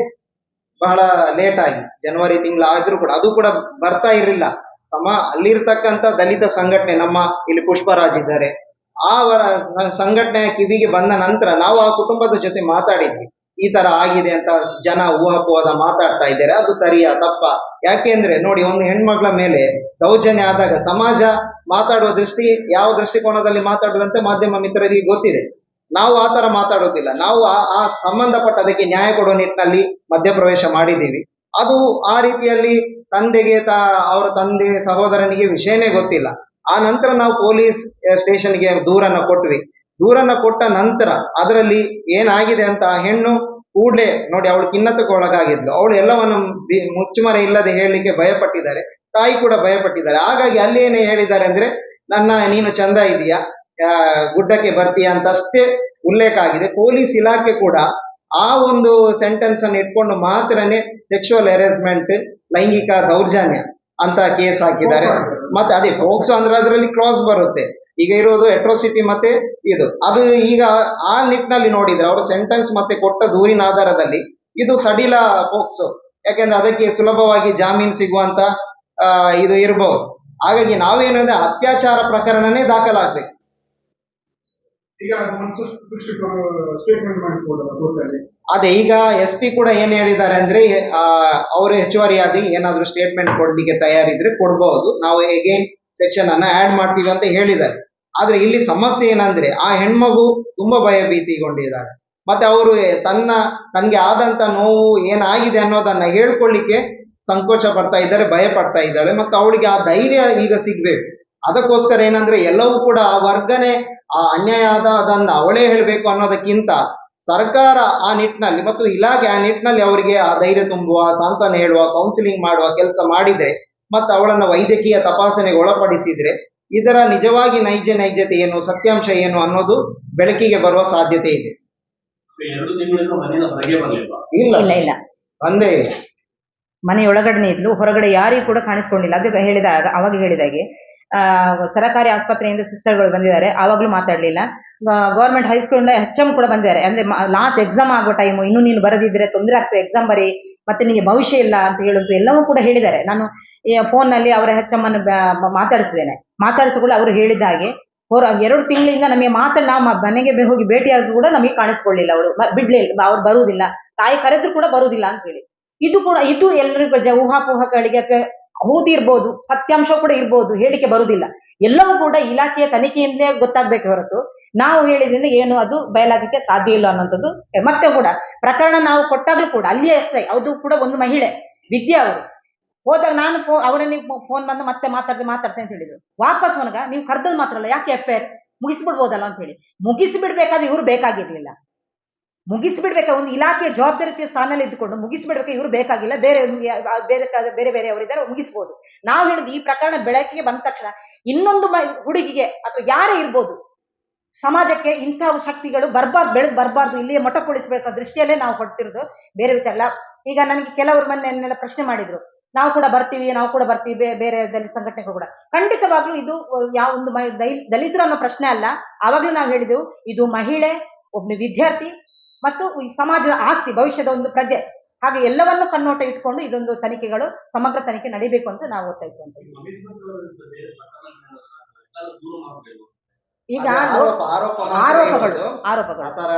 ಬಹಳ ಲೇಟ್ ಆಗಿ. ಜನವರಿ ತಿಂಗಳ ಆದ್ರೂ ಕೂಡ. ಅದು ಕೂಡ ಬರ್ತಾ ಇರಲಿಲ್ಲ. ಸಮ ಅಲ್ಲಿರ್ತಕ್ಕಂಥ ದಲಿತ ಸಂಘಟನೆ ನಮ್ಮ ಇಲ್ಲಿ ಪುಷ್ಪರಾಜ್ ಇದ್ದಾರೆ. ಆ ಸಂಘಟನೆ ಕಿವಿಗೆ ಬಂದ ನಂತರ ನಾವು ಆ ಕುಟುಂಬದ ಜೊತೆ ಮಾತಾಡಿದ್ವಿ. ಈ ತರ ಆಗಿದೆ ಅಂತ ಜನ ಊಹಾಪೋಹದ ಮಾತಾಡ್ತಾ ಇದ್ದಾರೆ. ಅದು ಸರಿಯಾ, ತಪ್ಪ? ಯಾಕೆಂದ್ರೆ ನೋಡಿ, ಒಂದು ಹೆಣ್ಮಗಳ ಮೇಲೆ ದೌರ್ಜನ್ಯ ಆದಾಗ ಸಮಾಜ ಮಾತಾಡುವ ದೃಷ್ಟಿ ಯಾವ ದೃಷ್ಟಿಕೋನದಲ್ಲಿ ಮಾತಾಡುವಂತೆ ಮಾಧ್ಯಮ ಮಿತ್ರರಿಗೆ ಗೊತ್ತಿದೆ. ನಾವು ಆ ತರ ಮಾತಾಡೋದಿಲ್ಲ. ನಾವು ಆ ಸಂಬಂಧಪಟ್ಟ ಅದಕ್ಕೆ ನ್ಯಾಯ ಕೊಡೋ ನಿಟ್ಟಿನಲ್ಲಿ ಮಧ್ಯಪ್ರವೇಶ ಮಾಡಿದ್ದೀವಿ. ಅದು ಆ ರೀತಿಯಲ್ಲಿ ತಂದೆಗೆ ತಾ, ಅವರ ತಂದೆ ಸಹೋದರನಿಗೆ ವಿಷಯನೇ ಗೊತ್ತಿಲ್ಲ. ಆ ನಂತರ ನಾವು ಪೊಲೀಸ್ ಸ್ಟೇಷನ್ಗೆ ದೂರನ್ನ ಕೊಟ್ವಿ. ದೂರನ್ನ ಕೊಟ್ಟ ನಂತರ ಅದರಲ್ಲಿ ಏನಾಗಿದೆ ಅಂತ ಆ ಹೆಣ್ಣು ಕೂಡಲೇ ನೋಡಿ ಅವಳು ಖಿನ್ನತೆಗೆ ಒಳಗಾಗಿದ್ಲು. ಅವಳು ಎಲ್ಲವನ್ನು ಮುಚ್ಚುಮರೆ ಇಲ್ಲದೆ ಹೇಳಲಿಕ್ಕೆ ಭಯಪಟ್ಟಿದ್ದಾರೆ. ತಾಯಿ ಕೂಡ ಭಯಪಟ್ಟಿದ್ದಾರೆ. ಹಾಗಾಗಿ ಅಲ್ಲಿ ಏನೇ ಹೇಳಿದ್ದಾರೆ ಅಂದ್ರೆ, ನನ್ನ, ನೀನು ಚಂದ ಇದೆಯಾ? ಗುಡ್ಡಕ್ಕೆ ಬರ್ತೀಯಾ ಅಂತ ಅಷ್ಟೇ ಉಲ್ಲೇಖ ಆಗಿದೆ. ಪೊಲೀಸ್ ಇಲಾಖೆ ಕೂಡ ಆ ಒಂದು ಸೆಂಟೆನ್ಸ್ ಅನ್ನು ಇಟ್ಕೊಂಡು ಮಾತ್ರನೇ ಸೆಕ್ಷುವಲ್ ಹೆರಾಸ್ಮೆಂಟ್ ಲೈಂಗಿಕ ದೌರ್ಜನ್ಯ ಅಂತ ಕೇಸ್ ಹಾಕಿದ್ದಾರೆ. ಮತ್ತೆ ಅದೇ ಫೋಕ್ಸೋ ಅಂದ್ರೆ ಅದರಲ್ಲಿ ಕ್ರಾಸ್ ಬರುತ್ತೆ. ಈಗ ಇರೋದು ಎಟ್ರೋಸಿಟಿ ಮತ್ತೆ ಇದು. ಅದು ಈಗ ಆ ನಿಟ್ಟಿನಲ್ಲಿ ನೋಡಿದ್ರೆ ಅವರು ಸೆಂಟೆನ್ಸ್ ಮತ್ತೆ ಕೊಟ್ಟ ದೂರಿನ ಆಧಾರದಲ್ಲಿ ಇದು ಸಡಿಲ ಫೋಕ್ಸೋ ಯಾಕೆಂದ್ರೆ ಅದಕ್ಕೆ ಸುಲಭವಾಗಿ ಜಾಮೀನು ಸಿಗುವಂತ ಇದು ಇರಬಹುದು ಹಾಗಾಗಿ ನಾವೇನಂದ್ರೆ ಅತ್ಯಾಚಾರ ಪ್ರಕರಣನೇ ದಾಖಲಾಗ್ಬೇಕು ಈಗ ಒಂದು ಸಿಕ್ಸ್ಟಿ ಸ್ಟೇಟ್ಮೆಂಟ್ ಮಾಡಿಕೊಡಲ್ಲ ಕೋರ್ಟಲ್ಲಿ ಅದೇ, ಈಗ ಎಸ್ ಪಿ ಕೂಡ ಏನ್ ಹೇಳಿದ್ದಾರೆ ಅಂದ್ರೆ ಅವರು ಹೆಚ್ಚುವರಿಯಾಗಿ ಏನಾದ್ರು ಸ್ಟೇಟ್ಮೆಂಟ್ ಕೊಡ್ಲಿಕ್ಕೆ ತಯಾರಿದ್ರೆ ಕೊಡಬಹುದು ನಾವು ಹೇಗೆ ಸೆಕ್ಷನ್ ಅನ್ನ ಆಡ್ ಮಾಡ್ತೀವಿ ಅಂತ ಹೇಳಿದ್ದಾರೆ. ಆದ್ರೆ ಇಲ್ಲಿ ಸಮಸ್ಯೆ ಏನಂದ್ರೆ, ಆ ಹೆಣ್ಮಗು ತುಂಬಾ ಭಯಭೀತಿಗೊಂಡಿದ್ದಾರೆ ಮತ್ತೆ ಅವರು ತನ್ನ, ತನ್ಗೆ ಆದಂತ ನೋವು ಏನಾಗಿದೆ ಅನ್ನೋದನ್ನ ಹೇಳ್ಕೊಳ್ಳಿಕ್ಕೆ ಸಂಕೋಚ ಪಡ್ತಾ ಇದ್ದಾರೆ, ಭಯ ಪಡ್ತಾ ಇದ್ದಾಳೆ. ಮತ್ತೆ ಅವಳಿಗೆ ಆ ಧೈರ್ಯ ಈಗ ಸಿಗ್ಬೇಕು. ಅದಕ್ಕೋಸ್ಕರ ಏನಂದ್ರೆ ಎಲ್ಲವೂ ಕೂಡ ಆ ವರ್ಗನೆ ಆ ಅನ್ಯಾಯ ಆದ ಅದನ್ನ ಅವಳೇ ಹೇಳಬೇಕು ಅನ್ನೋದಕ್ಕಿಂತ ಸರ್ಕಾರ ಆ ನಿಟ್ಟಿನಲ್ಲಿ ಮತ್ತು ಇಲಾಖೆ ಆ ನಿಟ್ಟಿನಲ್ಲಿ ಅವರಿಗೆ ಆ ಧೈರ್ಯ ತುಂಬುವ ಸಾಂತ್ವನ ಹೇಳುವ ಕೌನ್ಸಿಲಿಂಗ್ ಮಾಡುವ ಕೆಲಸ ಮಾಡಿದ್ರೆ ಮತ್ತು ಅವಳನ್ನ ವೈದ್ಯಕೀಯ ತಪಾಸಣೆಗೆ ಒಳಪಡಿಸಿದ್ರೆ ಇದರ ನಿಜವಾಗಿ ನೈಜ ನೈಜತೆ ಏನು ಸತ್ಯಾಂಶ ಏನು ಅನ್ನೋದು ಬೆಳಕಿಗೆ ಬರುವ ಸಾಧ್ಯತೆ ಇದೆ. ಇಲ್ಲ. ಇಲ್ಲ ಇಲ್ಲ. ಬಂದೇ ಇಲ್ಲ. ಮನೆಯೊಳಗಡೆ ಇದ್ಲು ಹೊರಗಡೆ ಯಾರಿಗೂ ಕೂಡ ಕಾಣಿಸ್ಕೊಂಡಿಲ್ಲ. ಅದು ಹೇಳಿದಾಗ ಅವಾಗ ಹೇಳಿದಾಗೆ ಆ, ಸರಕಾರಿ ಆಸ್ಪತ್ರೆಯಿಂದ ಸಿಸ್ಟರ್ಗಳು ಬಂದಿದ್ದಾರೆ. ಆವಾಗಲೂ ಮಾತಾಡಲಿಲ್ಲ. ಸ್ಕೂಲ್ ಹೈಸ್ಕೂಲಿಂದ ಹೆಚ್ ಎಂ ಕೂಡ ಬಂದಿದ್ದಾರೆ. ಅಂದ್ರೆ ಲಾಸ್ಟ್ ಎಕ್ಸಾಮ್ ಆಗೋ ಟೈಮ್ ಇನ್ನು ನೀನು ಬರದಿದ್ರೆ ತೊಂದರೆ ಆಗ್ತದೆ ಎಕ್ಸಾಮ್ ಬರಿ ಮತ್ತೆ ನಿಮಗೆ ಭವಿಷ್ಯ ಇಲ್ಲ ಅಂತ ಹೇಳುದು ಎಲ್ಲವೂ ಕೂಡ ಹೇಳಿದ್ದಾರೆ. ನಾನು ಫೋನ್ನಲ್ಲಿ ಅವರ ಹೆಚ್ ಎಂ ಅನ್ನು ಮಾತಾಡಿಸಿದ್ದೇನೆ. ಮಾತಾಡಿಸಿದ್ದೇನೆ ಕೂಡ ಅವರು ಹೇಳಿದ ಹಾಗೆ ಹೊರ ಎರಡು ತಿಂಗಳಿಂದ ನಮಗೆ ಮಾತಾಡಿ ನಾವು ಮನೆಗೆ ಹೋಗಿ ಭೇಟಿಯಾಗಿ ಕೂಡ ನಮಗೆ ಕಾಣಿಸ್ಕೊಳ್ಳಿಲ್ಲ ಅವರು ಬಿಡ್ಲಿಲ್ಲ ಅವ್ರು ಬರುವುದಿಲ್ಲ. ತಾಯಿ ಕರೆದ್ರು ಕೂಡ ಬರುವುದಿಲ್ಲ ಅಂತ ಹೇಳಿ. ಇದು ಕೂಡ ಇದು ಎಲ್ಲರಿಗೂ ಊಹಾಪೋಹಗಳಿಗೆ ಅಥವಾ ಹೌದು ಇರ್ಬೋದು ಸತ್ಯಾಂಶ ಕೂಡ ಇರ್ಬೋದು ಹೇಳಿಕೆ ಬರುವುದಿಲ್ಲ ಎಲ್ಲವೂ ಕೂಡ ಇಲಾಖೆಯ ತನಿಖೆಯಿಂದಲೇ ಗೊತ್ತಾಗ್ಬೇಕು ಹೊರತು ನಾವು ಹೇಳಿದ್ರಿಂದ ಏನು ಅದು ಬಯಲಾಗಕ್ಕೆ ಸಾಧ್ಯ ಇಲ್ಲ ಅನ್ನೋಂಥದ್ದು ಮತ್ತೆ ಕೂಡ ಪ್ರಕರಣ ನಾವು ಕೊಟ್ಟಾಗ್ಲೂ ಕೂಡ ಅಲ್ಲಿಯೇ ಎಸ್ ಐ, ಅದು ಕೂಡ ಒಂದು ಮಹಿಳೆ, ವಿದ್ಯೆ ಅವರು. ಹೋದಾಗ ನಾನು ಫೋ ಅವರಲ್ಲಿ ಫೋನ್ ಬಂದು ಮತ್ತೆ ಮಾತಾಡ್ದೆ ಮಾತಾಡ್ತೇನೆ ಅಂತ ಹೇಳಿದ್ರು. ವಾಪಸ್ ಮನಗ, ನೀವು ಕರ್ದದ್ ಮಾತ್ರ ಅಲ್ಲ, ಯಾಕೆ ಎಫ್ ಐ ಮುಗಿಸ್ಬಿಡ್ಬೋದಲ್ಲ ಅಂತ ಹೇಳಿ. ಮುಗಿಸ್ಬಿಡ್ಬೇಕಾದ್ರೆ ಇವ್ರು ಬೇಕಾಗಿರ್ಲಿಲ್ಲ. ಮುಗಿಸ್ಬಿಡ್ಬೇಕ, ಒಂದು ಇಲಾಖೆಯ ಜವಾಬ್ದಾರಿಯ ಸ್ಥಾನದಲ್ಲಿ ಇದ್ದುಕೊಂಡು ಮುಗಿಸ್ಬಿಡ್ಬೇಕು, ಇವ್ರು ಬೇಕಾಗಿಲ್ಲ, ಬೇರೆ ಬೇರೆ ಬೇರೆ ಬೇರೆ ಅವರಿದ್ದಾರೆ ಮುಗಿಸ್ಬೋದು. ನಾವು ಹೇಳುದು ಈ ಪ್ರಕರಣ ಬೆಳಕಿಗೆ ಬಂದ ತಕ್ಷಣ ಇನ್ನೊಂದು ಹುಡುಗಿಗೆ ಅಥವಾ ಯಾರೇ ಇರ್ಬೋದು, ಸಮಾಜಕ್ಕೆ ಇಂತಹ ಶಕ್ತಿಗಳು ಬರ್ಬಾರ್ದು, ಬೆಳೆದು ಬರಬಾರ್ದು, ಇಲ್ಲಿಯೇ ಮೊಟಕುಗೊಳಿಸಬೇಕು ದೃಷ್ಟಿಯಲ್ಲೇ ನಾವು ಕೊಡ್ತಿರೋದು ಬೇರೆ ವಿಚಾರ ಅಲ್ಲ. ಈಗ ನನಗೆ ಕೆಲವರು ಮೊನ್ನೆ ನನ್ನೆಲ್ಲ ಪ್ರಶ್ನೆ ಮಾಡಿದ್ರು. ನಾವು ಕೂಡ ಬರ್ತೀವಿ, ನಾವು ಕೂಡ ಬರ್ತೀವಿ ಬೇರೆ ದಲಿತ ಸಂಘಟನೆಗಳು ಕೂಡ. ಖಂಡಿತವಾಗ್ಲೂ ಇದು ಯಾವ ಒಂದು ದಲಿತರು ಅನ್ನೋ ಪ್ರಶ್ನೆ ಅಲ್ಲ. ಆವಾಗ್ಲೂ ನಾವು ಹೇಳಿದೆವು, ಇದು ಮಹಿಳೆ ಒಬ್ಬ ವಿದ್ಯಾರ್ಥಿ ಮತ್ತು ಈ ಸಮಾಜದ ಆಸ್ತಿ ಭವಿಷ್ಯದ ಒಂದು ಪ್ರಜೆ ಹಾಗೆ ಎಲ್ಲವನ್ನು ಕಣ್ಣೋಟ ಇಟ್ಕೊಂಡು ಇದೊಂದು ತನಿಖೆಗಳು ಸಮಗ್ರ ತನಿಖೆ ನಡೀಬೇಕು ಅಂತ ನಾವು ಒತ್ತಾಯಿಸುವಂತದ್ದು. ದೂರ ಈಗ ಆರೋಪಗಳು ಆರೋಪಗಳು. ಆತರ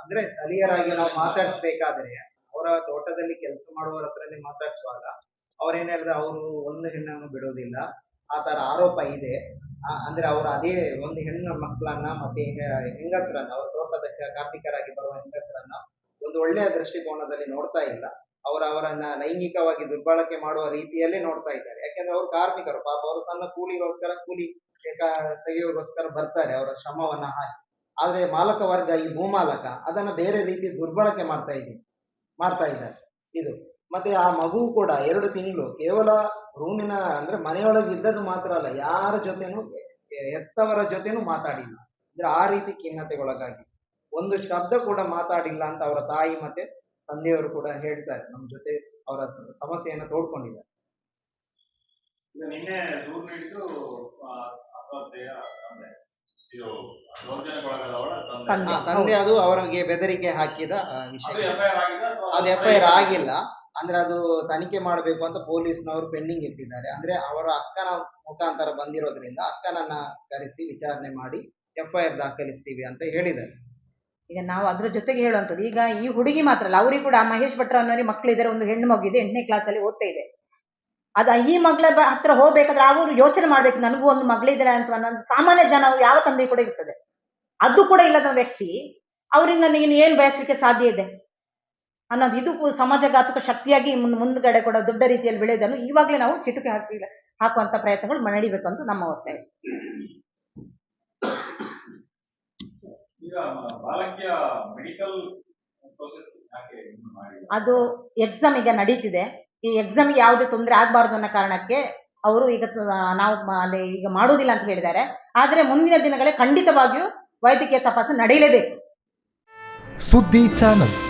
ಅಂದ್ರೆ ಸ್ಥಳೀಯರಾಗಿ ನಾವು ಮಾತಾಡಿಸ್ಬೇಕಾದ್ರೆ ಅವರ ತೋಟದಲ್ಲಿ ಕೆಲಸ ಮಾಡುವವರ ಹತ್ರನೇ ಮಾತಾಡಿಸುವಾಗ ಅವ್ರೇನ್ ಹೇಳಿದ್ರೆ ಅವರು ಒಂದು ಹೆಣ್ಣನ್ನು ಬಿಡೋದಿಲ್ಲ. ಆ ಥರ ಆರೋಪ ಇದೆ. ಅಂದರೆ ಅವರು ಅದೇ ಒಂದು ಹೆಣ್ಣು ಮಕ್ಕಳನ್ನ ಮತ್ತೆ ಹೆಂಗಸರನ್ನ, ಅವ್ರ ತೋಟದ ಕಾರ್ಮಿಕರಾಗಿ ಬರುವ ಹೆಂಗಸರನ್ನ ಒಂದು ಒಳ್ಳೆಯ ದೃಷ್ಟಿಕೋನದಲ್ಲಿ ನೋಡ್ತಾ ಇಲ್ಲ. ಅವರು ಅವರನ್ನ ಲೈಂಗಿಕವಾಗಿ ದುರ್ಬಳಕೆ ಮಾಡುವ ರೀತಿಯಲ್ಲೇ ನೋಡ್ತಾ ಇದ್ದಾರೆ. ಯಾಕೆಂದ್ರೆ ಅವರು ಕಾರ್ಮಿಕರು, ಪಾಪ ಅವರು ತನ್ನ ಕೂಲಿಗೋಸ್ಕರ, ಕೂಲಿ ತೆಗೆಯೋಗೋಸ್ಕರ ಬರ್ತಾರೆ ಅವರ ಶ್ರಮವನ್ನ ಹಾಕಿ. ಆದ್ರೆ ಮಾಲಕ ವರ್ಗ ಈ ಭೂಮಾಲಕ ಅದನ್ನ ಬೇರೆ ರೀತಿ ದುರ್ಬಳಕೆ ಮಾಡ್ತಾ ಇದ್ದೀನಿ ಮಾಡ್ತಾ ಇದ್ದಾರೆ. ಇದು. ಮತ್ತೆ ಆ ಮಗು ಕೂಡ ಎರಡು ತಿಂಗಳು ಕೇವಲ ರೂಮಿನ ಅಂದ್ರೆ ಮನೆಯೊಳಗೆ ಇದ್ದದ್ದು ಮಾತ್ರ ಅಲ್ಲ ಯಾರ ಜೊತೆನೂ ಎತ್ತವರ ಹೆತ್ತವರ ಜೊತೆನೂ ಮಾತಾಡಿಲ್ಲ. ಅಂದ್ರೆ ಆ ರೀತಿ ಖಿನ್ನತೆಗೊಳಗಾಗಿ. ಒಂದು ಶಬ್ದ ಕೂಡ ಮಾತಾಡಿಲ್ಲ ಅಂತ ಅವರ ತಾಯಿ ಮತ್ತೆ ತಂದೆಯವರು ಕೂಡ ಹೇಳ್ತಾರೆ. ನಮ್ಮ ಜೊತೆ ಅವರ ಸಮಸ್ಯೆಯನ್ನು ತೋಡ್ಕೊಂಡಿದ್ದಾರೆ. ನಿನ್ನೆ ದೂರು ನೀಡಿದ್ದು ತಂದೆ. ಅದು ಅವರಿಗೆ ಬೆದರಿಕೆ ಹಾಕಿದ ವಿಷಯ. ಎಫ್ಐಆರ್ ಆಗಿದೆ ಅಥವಾ ಅದು ಎಫ್ ಐ ಆರ್ ಆಗಿಲ್ಲ. ಅಂದ್ರೆ ಅದು ತನಿಖೆ ಮಾಡಬೇಕು ಅಂತ ಪೊಲೀಸ್ನವರು ಪೆಂಡಿಂಗ್ ಇಟ್ಟಿದ್ದಾರೆ. ಅಂದ್ರೆ ಅವರ ಅಕ್ಕನ ಮುಖಾಂತರ ಬಂದಿರೋದ್ರಿಂದ ಅಕ್ಕನನ್ನ ಕರೆಸಿ ವಿಚಾರಣೆ ಮಾಡಿ ಎಫ್ಐಆರ್ ದಾಖಲಿಸ್ತೀವಿ ಅಂತ ಹೇಳಿದ್ದಾರೆ. ಈಗ ನಾವು ಅದ್ರ ಜೊತೆಗೆ ಹೇಳುವಂಥದ್ದು, ಈಗ ಈ ಹುಡುಗಿ ಮಾತ್ರ ಅಲ್ಲ, ಅವರಿಗೆ ಕೂಡ ಮಹೇಶ್ ಭಟ್ರ ಅನ್ನೋರಿಗೆ ಮಕ್ಕಳಿದ್ದಾರೆ ಒಂದು ಹೆಣ್ಣು ಮಗು ಇದೆ, ಎಂಟನೇ ಕ್ಲಾಸಲ್ಲಿ ಓದ್ತಾ ಇದೆ. ಅದು ಈ ಮಗಳ ಹತ್ರ ಹೋಗ್ಬೇಕಾದ್ರೆ ಅವರು ಯೋಚನೆ ಮಾಡ್ಬೇಕು, ನನಗೂ ಒಂದು ಮಗಳಿದ್ದಾರೆ ಅಂತ ಅನ್ನೋ ಸಾಮಾನ್ಯ ಜನ ಯಾವ ತಂದೆ ಕೂಡ ಇರ್ತದೆ. ಅದು ಕೂಡ ಇಲ್ಲದ ವ್ಯಕ್ತಿ, ಅವರಿಂದ ನೀನು ಏನು ಬಯಸಲಿಕ್ಕೆ ಸಾಧ್ಯ ಇದೆ? ಅನ್ನೋದು. ಇದು ಸಮಾಜಘಾತಕ ಶಕ್ತಿಯಾಗಿ ಮುಂದ್ ಮುಂದ್ಗಡೆ ಕೂಡ ದೊಡ್ಡ ರೀತಿಯಲ್ಲಿ ಬೆಳೆಯೋದನ್ನು ಇವಾಗಲೇ ನಾವು ಚಿಟುಕಿ ಹಾಕಿ ಹಾಕುವಂತ ಪ್ರಯತ್ನಗಳು ನಡಿಬೇಕು ಅಂತ ನಮ್ಮ ಒತ್ತಾಯ. ಈಗ ಮ- ಮೆಡಿಕಲ್ ಪ್ರೊಸೆಸ್ ಯಾಕೆ ಮಾಡಿಲ್ಲ? ಅದು ಎಕ್ಸಾಮ್ ಈಗ ನಡೀತಿದೆ. ಈ ಎಕ್ಸಾಮ್ಗೆ ಯಾವುದೇ ತೊಂದರೆ ಆಗಬಾರ್ದು ಅನ್ನೋ ಕಾರಣಕ್ಕೆ ಅವರು ಈಗ ನಾವು ಅಲ್ಲಿ ಈಗ ಮಾಡೋದಿಲ್ಲ ಅಂತ ಹೇಳಿದ್ದಾರೆ. ಆದರೆ ಮುಂದಿನ ದಿನಗಳೇ ಖಂಡಿತವಾಗಿಯೂ ವೈದ್ಯಕೀಯ ತಪಾಸಣೆ ನಡೆಯಲೇಬೇಕು. ಸುದ್ದಿ ಚಾನಲ್.